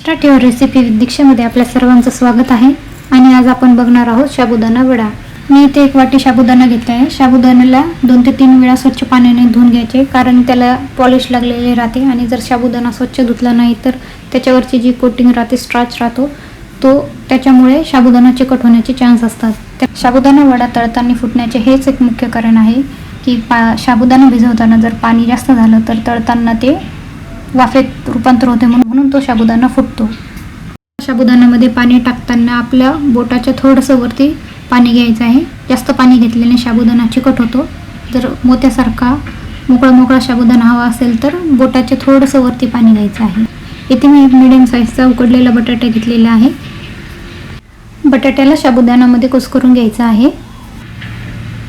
Start your recipe with दीक्षेमध्ये आपल्या सर्वांचं स्वागत आहे. आणि आज आपण बघणार आहोत साबुदाणा वडा. मी इथे एक वाटी साबुदाणा घेतला आहे. साबुदाण्याला दोन ते तीन वेळा स्वच्छ पाण्याने धुवून घ्यायचे कारण त्याला पॉलिश लागलेले राहते. आणि जर साबुदाणा स्वच्छ धुतला नाही तर त्याच्यावरची जी कोटिंग राहते स्ट्राच राहतो तो त्याच्यामुळे साबुदाणा चिकट होण्याचे चान्स असतात. त्या साबुदाणा वडा तळताना फुटण्याचे हेच एक मुख्य कारण आहे की पा साबुदाणा भिजवताना जर पाणी जास्त झालं तर तळताना ते वाफेत रूपांतर होते म्हणून म्हणून तो साबुदाणा फुटतो. साबुदाण्यामध्ये पाणी टाकताना आपल्या बोटाच्या थोडंसं वरती पाणी घ्यायचं आहे. जास्त पाणी घेतल्याने साबुदाणा चिकट होतो. जर मोत्यासारखा मोकळा मोकळा साबुदाणा हवा असेल तर बोटाच्या थोडंसं वरती पाणी घ्यायचं आहे. इथे मी एक मिडियम साईजचा उकडलेला बटाटा घेतलेला आहे. बटाट्याला साबुदाण्यामध्ये कुस्करून घ्यायचा आहे.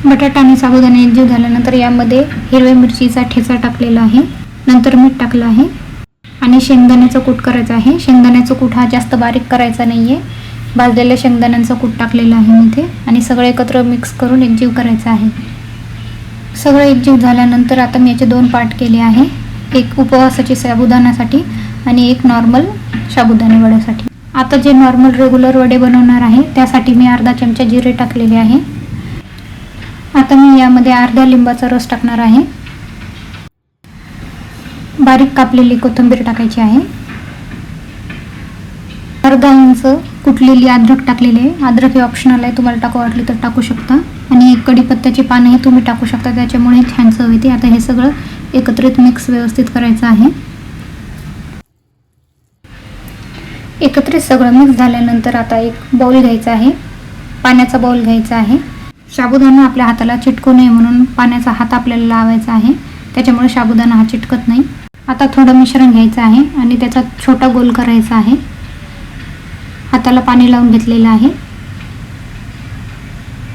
बटाटा आणि साबुदाणा एकजीव झाल्यानंतर यामध्ये हिरव्या मिरचीचा ठेचा टाकलेला आहे. नंतर मीठ टाकलं आहे. आणि शेंगदाण्याचं कूट करायचं आहे. शेंगदाण्याचं कूट हा जास्त बारीक करायचा नाही आहे भाजलेल्या शेंगदाण्यांचं कूट टाकलेलं आहे मी इथे. आणि सगळं एकत्र मिक्स करून एकजीव करायचं आहे. सगळं एकजीव झाल्यानंतर आता मी याचे दोन पार्ट केले आहे. एक उपवासाची साबुदाण्यासाठी आणि एक नॉर्मल साबुदाणे वड्यासाठी. आता जे नॉर्मल रेग्युलर वडे बनवणार आहे त्यासाठी मी अर्धा चमचा जिरे टाकलेले आहे. आता मी यामध्ये अर्ध्या लिंबाचा रस टाकणार आहे. बारीक कापलेली कोथिंबीर टाकायची आहे. अर्धा इंच कुटलेली अद्रक टाकलेली. आहे अद्रक हे ऑप्शनल आहे तुम्हाला टाकू वाटली तर टाकू शकता. आणि एक कढीपत्त्याची पानंही तुम्ही टाकू शकता त्याच्यामुळे छान चव येते आता हे सगळं एकत्रित मिक्स व्यवस्थित करायचं आहे. एकत्रित सगळं मिक्स झाल्यानंतर आता एक बाऊल घ्यायचा आहे. पाण्याचा बाऊल घ्यायचा आहे. साबुदाणा आपल्या हाताला चिटकू नये म्हणून पाण्याचा हात आपल्याला लावायचा आहे. त्याच्यामुळे साबुदाणा हा चिटकत नाही. आता थोडं मिश्रण घ्यायचं आहे आणि त्याचा छोटा गोल करायचा आहे. हाताला पाणी लावून घेतलेलं आहे.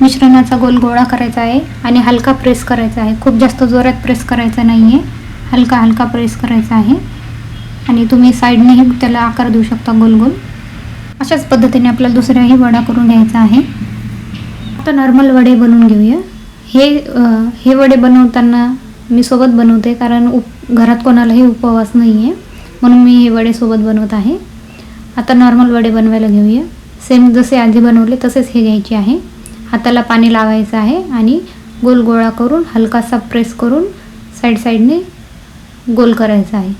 मिश्रणाचा गोल गोळा करायचा आहे आणि हलका प्रेस करायचा आहे. खूप जास्त जोरात प्रेस करायचा नाही आहे हलका हलका प्रेस करायचा आहे. आणि तुम्ही साईडनेही त्याला आकार देऊ शकता गोल गोल. अशाच पद्धतीने आपल्याला दुसऱ्याही वडा करून घ्यायचा आहे. आता नॉर्मल वडे बनवून घेऊया. हे हे वडे बनवताना मी सोबत बनवते कारण उप घरात कोणालाही उपवास नाही आहे म्हणून मी हे वडेसोबत बनवत आहे. आता नॉर्मल वडे बनवायला घेऊया. सेम जसे आधी बनवले तसेच हे घ्यायचे आहे. हाताला पाणी लावायचं आहे आणि गोल गोळा करून हलकासा प्रेस करून साईड साईडने गोल करायचा आहे.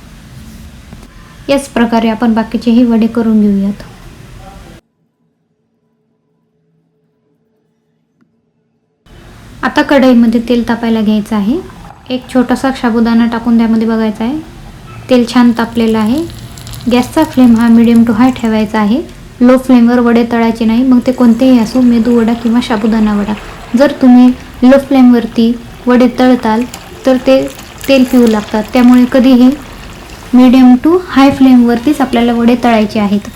याच प्रकारे आपण बाकीचेही वडे करून घेऊयात. आता कढईमध्ये तेल तापायला घ्यायचं आहे. एक छोटासा साबुदाणा टाकून त्यामध्ये बघायचा आहे. तेल छान तापलेलं आहे. गॅसचा फ्लेम हा मिडियम टू हाय ठेवायचा आहे. लो फ्लेमवर वडे तळायचे नाही मग ते कोणतेही असो मेदू वडा किंवा साबुदाणा वडा. जर तुम्ही लो फ्लेमवरती वडे तळताल तर ते तेल पिऊ लागतात. त्यामुळे कधीही मीडियम टू हाय फ्लेमवरतीच आपल्याला वडे तळायचे आहेत.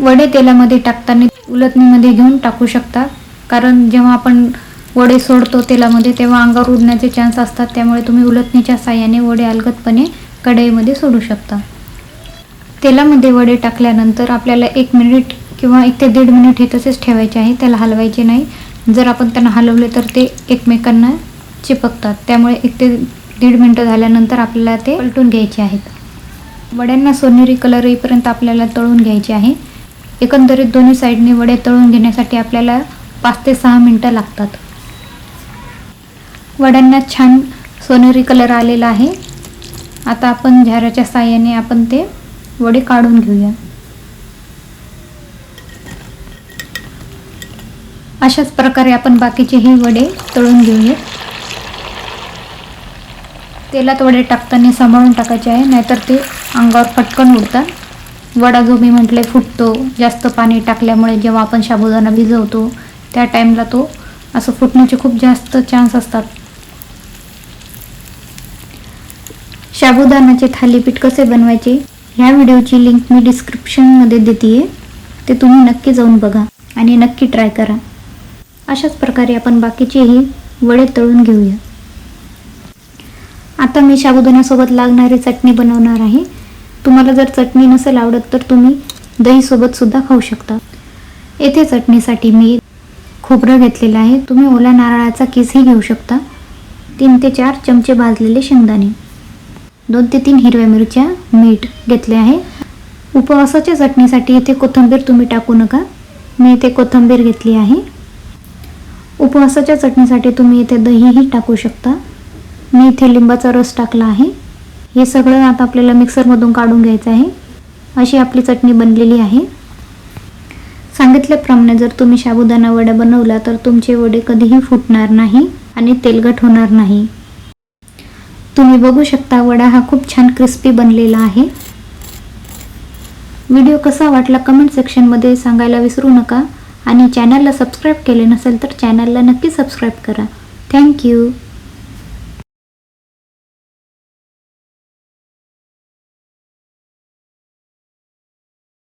वडे तेलामध्ये टाकताना उलटणीमध्ये घेऊन टाकू शकता. कारण जेव्हा आपण वडे सोडतो तेलामध्ये तेव्हा अंगावर उडण्याचे चान्स असतात. त्यामुळे तुम्ही उलटणीच्या साह्याने वडे अलगदपणे कढईमध्ये सोडू शकता. तेलामध्ये वडे टाकल्यानंतर आपल्याला एक मिनिट किंवा एक ते दीड मिनिट हे तसेच ठेवायचे आहे. त्याला हलवायचे नाही. जर आपण त्यांना हलवले तर ते एकमेकांना चिपकतात. त्यामुळे एक ते दीड मिनटं झाल्यानंतर आपल्याला ते पलटून घ्यायचे आहेत. वड्यांना सोनेरी कलर येईपर्यंत आपल्याला तळून घ्यायचे आहे. एकंदरीत दोन्ही साईडने वडे तळून घेण्यासाठी आपल्याला पाच ते सहा मिनटं लागतात. वड्यांना छान सोनेरी कलर आलेला आहे. आता आपण झाऱ्याच्या साह्याने आपण ते वडे काढून घेऊया. अशाच प्रकारे आपण बाकीचेही वडे तळून घेऊया तेलात वडे टाकताना सांभाळून टाकायचे आहे नाहीतर ते अंगावर पटकन उडतात. वडा जो मी म्हटले फुटतो जास्त पाणी टाकल्यामुळे जेव्हा आपण साबुदाणा भिजवतो त्या टाईमला तो असं फुटण्याचे खूप जास्त चान्स असतात. साबुदाण्याचे थालीपीठ कसे बनवायचे ह्या व्हिडिओची लिंक मी डिस्क्रिप्शनमध्ये देते ते तुम्ही नक्की जाऊन बघा आणि नक्की ट्राय करा. अशाच प्रकारे आपण बाकीचेही वडे तळून घेऊया. आता मी साबुदाण्यासोबत लागणारी चटणी बनवणार आहे. तुम्हाला जर चटणी नसेल आवडत तर तुम्ही दहीसोबतसुद्धा खाऊ शकता. येथे चटणीसाठी मी खोबरं घेतलेलं आहे. तुम्ही ओल्या नारळाचा किसही घेऊ शकता. तीन ते चार चमचे भाजलेले शेंगदाणे. दोन ते तीन हिरव्या मिरच्या मीठ घेतले आहे. उपवासाच्या चटणीसाठी इथे कोथिंबीर तुम्ही टाकू नका. मी इथे कोथिंबीर घेतली आहे. उपवासाच्या चटणीसाठी तुम्ही इथे दहीही टाकू शकता. मी इथे लिंबाचा रस टाकला आहे. हे सगळं आता आपल्याला मिक्सरमधून काढून घ्यायचं आहे. अशी आपली चटणी बनलेली आहे. सांगितल्याप्रमाणे जर तुम्ही साबुदाणा वडा बनवला तर तुमचे वडे कधीही फुटणार नाही आणि तेलकट होणार नाही. तुम्ही बघू शकता वडा हा खूप छान क्रिस्पी बनलेला आहे. व्हिडिओ कसा वाटला कमेंट सेक्शनमध्ये सांगायला विसरू नका. आणि चॅनलला सबस्क्राईब केले नसेल तर चॅनलला नक्की सबस्क्राईब करा. थँक्यू